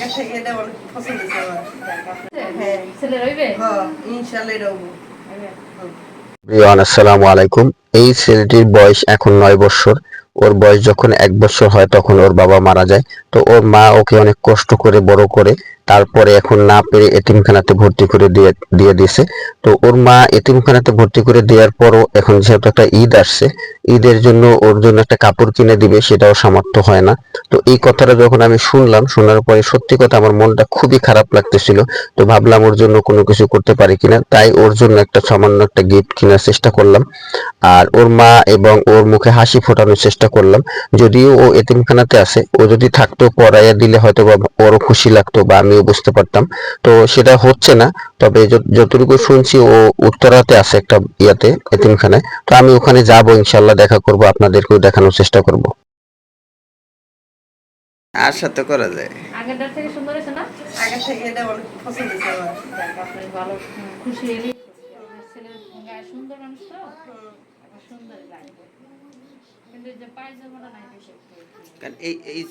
আগে থেকে এটা অনেক পছন্দ হয়েছে হ্যাঁ ছেলে রইবে? হ্যাঁ রিয়ান আসসালামু আলাইকুম। এই ছেলেটির বয়স এখন নয় বছর। ওর বয়স যখন এক বছর হয় তখন ওর বাবা মারা যায়। তো ওর মা ওকে অনেক কষ্ট করে বড় করে তারপরে এখন না পেরে এতিমখানাতে ভর্তি করে দিয়ে দিয়ে দিয়েছে। তো ওর মা এতিমখানাতে ভর্তি করে দেওয়ার পরও এখন যেহেতু একটা ঈদ আসছে, ঈদের জন্য ওর জন্য একটা কাপড় কিনে দিবে, সেটাও সামর্থ্য হয় না। তো এই কথাটা যখন আমি শুনলাম, শোনার পরে সত্যি কথা আমার মনটা খুবই খারাপ লাগতেছিল। তো ভাবলাম ওর জন্য কোনো কিছু করতে পারি কিনা, তাই ওর জন্য একটা সামান্য একটা গিফট কেনার চেষ্টা করলাম। আর ওর মা এবং ওর মুখে হাসি ফোটানোর চেষ্টা করলাম। যদিও ও এতিমখানাতে আছে, ও যদি থাকতো, পড়াইয়া দিলে হয়তো বা ওরও খুশি লাগতো বা আমিও বুঝতে পারতাম। তো সেটা হচ্ছে না তবে যতটুকু শুনছি ও উত্তরাতে আছে একটা ইয়াতে এতিমখানায়। তো আমি ওখানে যাব ইনশাল্লাহ দেখা করব আপনাদেরকেও দেখানোর চেষ্টা করব। আর সাথে করা যায়। আগেরটার থেকে সুন্দর হয়েছে না? আগে থেকে এটা অনেক পছন্দ হয়েছে আমার। যাক ভালো খুশি এলি গায়ে সুন্দর মানুষ তো? সুন্দর লাগবে কিন্তু যে পায়জামাটা নাই একটু কারণ এই এই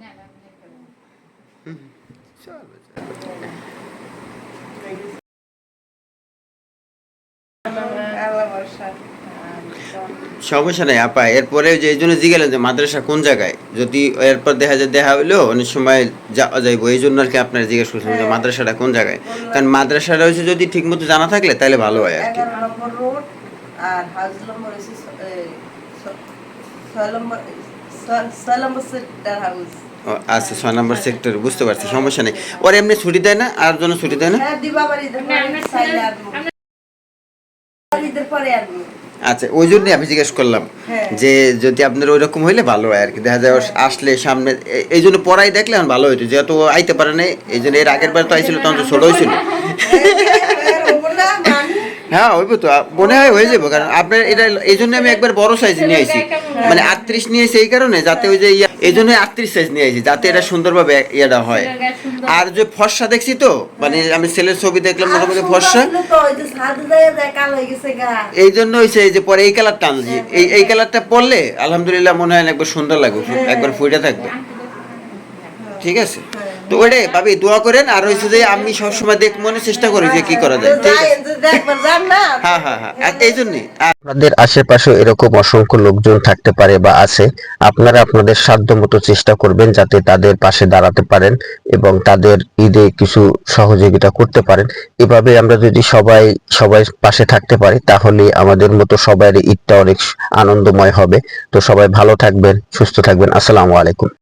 না না আপনি করেন। আল্লাহ ভরসা সমস্যা নাই আপা। এরপরে যে এই জন্য জিগেলেন যে মাদ্রাসা কোন জায়গায়? যদি এরপর দেখা যায় দেখা হইল অনেক সময় যাওয়া যাইবো। এই জন্য আর কি আপনার জিজ্ঞেস করছিলাম যে মাদ্রাসাটা কোন জায়গায়? কারণ মাদ্রাসাটা হচ্ছে যদি ঠিক মতো জানা থাকলে তাহলে ভালো হয় আর কি। আর হাউস নম্বর হচ্ছে ছয় নম্বর ছয়- নম্বর হাউস। আচ্ছা ছয় নম্বর সেক্টর বুঝতে পারছি সমস্যা নেই। ওর এমনি ছুটি দেয় না? আর জন্য ছুটি দেয় না? হ্যাঁ আসব। আচ্ছা ওই জন্যই আমি জিজ্ঞেস করলাম হ্যাঁ। যে যদি আপনার ওই রকম হইলে ভালো হয় আর কি। দেখা যায় আসলে সামনে এই জন্য পড়াই দেখলে এখন ভালো হইতো। যেহেতু আইতে পারে নাই এই জন্য এর আগের বার তো আইছিল তখন তো ছোট হয়েছিল হ্যাঁ ওইব তো। মনে হয় হয়ে যাব কারণ আপনার এটা এই জন্য আমি একবার বড় সাইজ নিয়ে আইছি। মানে আটত্রিশ নিয়ে এসে এই কারণে যাতে ওই যে এই জন্য আটত্রিশ সাইজ নিয়ে আইছি যাতে এটা সুন্দরভাবে ইয়েটা হয়। আর যে ফর্সা দেখছি তো মানে আমি ছেলের ছবি দেখলাম মোটামুটি ফর্সা। ওই হয়ে এই জন্য হয়েছে এই যে পরে এই কালারটা আনছি। এই এই কালারটা পরলে আলহামদুলিল্লাহ মনে হয় না একবার সুন্দর লাগবে একবার ফুইটা থাকবে। ঠিক আছে? তো ভাবি, দোয়া করেন, আর যে আমি দেখ মনে চেষ্টা করি যে কি করা যায়। হ্যাঁ হ্যাঁ হ্যাঁ। আপনাদের আশেপাশে এরকম অসংখ্য লোকজন থাকতে পারে বা আছে। আপনারা আপনাদের সাধ্যমতো চেষ্টা করবেন যাতে তাদের পাশে দাঁড়াতে পারেন এবং তাদের ঈদে কিছু সহযোগিতা করতে পারেন। এভাবে আমরা যদি সবাই সবাই পাশে থাকতে পারি, তাহলে আমাদের মতো সবার ঈদটা অনেক আনন্দময় হবে। তো সবাই ভালো থাকবেন, সুস্থ থাকবেন। আসসালামু আলাইকুম।